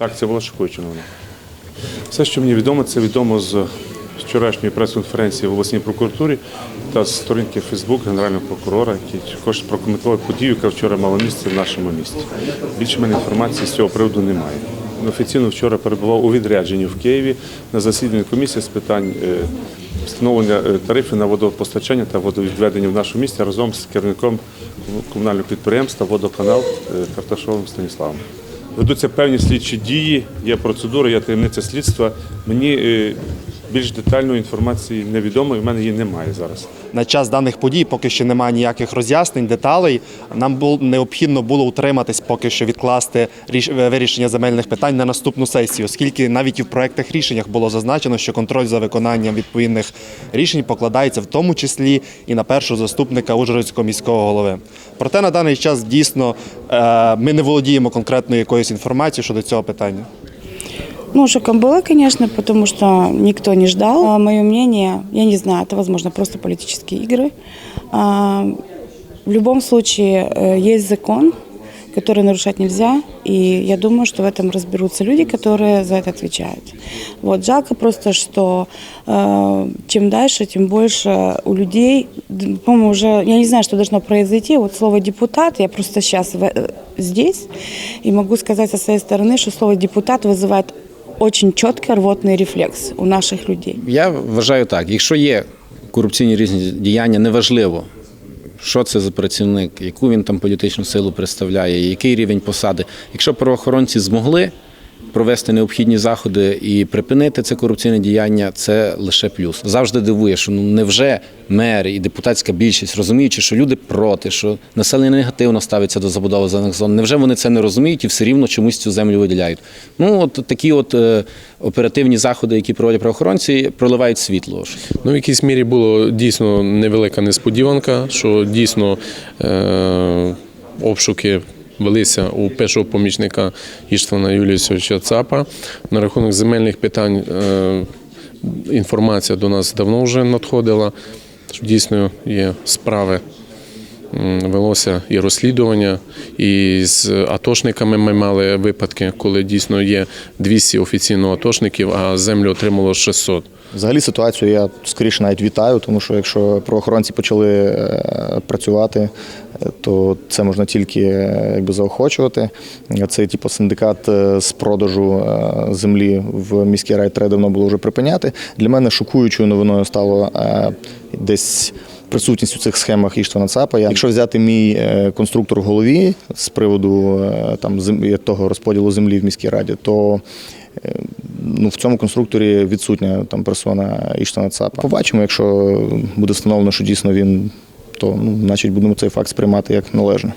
Так, це була шокуюча новина. Все, що мені відомо, це відомо з вчорашньої прес-конференції в обласній прокуратурі та з сторінки Фейсбук генерального прокурора, який також прокоментував подію, яка вчора мала місце в нашому місті. Більше мене інформації з цього приводу немає. Офіційно вчора перебував у відрядженні в Києві на засіданні комісії з питань е, встановлення е, тарифів на водопостачання та водовідведення в нашому місті разом з керівником комунального підприємства Водоканал е, Карташовим Станіславом. Ведуться певні слідчі дії, є процедура, є таємниця слідства. Мені е, більш детальної інформації невідомо, і в мене її немає зараз. На час даних подій поки що немає ніяких роз'яснень, деталей. Нам бул, необхідно було утриматись, поки що відкласти ріш- вирішення земельних питань на наступну сесію, оскільки навіть і в проектах рішеннях було зазначено, що контроль за виконанням відповідних рішень покладається в тому числі і на першого заступника Ужгородського міського голови. Проте на даний час дійсно е, ми не володіємо конкретною якоюсь інформацією щодо цього питання. Ну, шоком было, конечно, потому что никто не ждал. А, Мое мнение, я не знаю, это, возможно, просто политические игры. А, В любом случае, э, есть закон, который нарушать нельзя, и я думаю, что в этом разберутся люди, которые за это отвечают. Вот, жалко просто, что э, чем дальше, тем больше у людей, по-моему, уже, я не знаю, что должно произойти, вот слово «депутат», я просто сейчас в- э, здесь, и могу сказать со своей стороны, что слово «депутат» вызывает очень чіткий рвотний рефлекс у наших людей. Я вважаю так: якщо є корупційні різні діяння, неважливо, що це за працівник, яку він там політичну силу представляє, який рівень посади. Якщо правоохоронці змогли провести необхідні заходи і припинити це корупційне діяння, це лише плюс. Завжди дивує, що ну невже мер і депутатська більшість, розуміючи, що люди проти, що населення негативно ставиться до забудови зелених зон, невже вони це не розуміють і все рівно чомусь цю землю виділяють? Ну от такі от е, оперативні заходи, які проводять правоохоронці, проливають світло. Ну, в якійсь мірі було дійсно невелика несподіванка, що дійсно е- обшуки велися у першого помічника Іштвана Юлійовича Цапа. На рахунок земельних питань е- інформація до нас давно вже надходила, дійсно є справи. Велося і розслідування, і з атошниками ми мали випадки, коли дійсно є 200 офіційно атошників, а землю отримало 600. Взагалі ситуацію я скоріше навіть вітаю, тому що якщо правоохоронці почали е, працювати, е, то це можна тільки е, якби заохочувати. Це типу синдикат з продажу землі в міській раді треба давно було вже припиняти. Для мене шокуючою новиною стало десь. Присутність у цих схемах Іштвана Цапа. Якщо взяти мій конструктор в голові з приводу там того розподілу землі в міській раді, то ну, в цьому конструкторі відсутня там персона Іштана Цапа. Побачимо, якщо буде встановлено, що дійсно він, то ну, значить будемо цей факт сприймати як належне.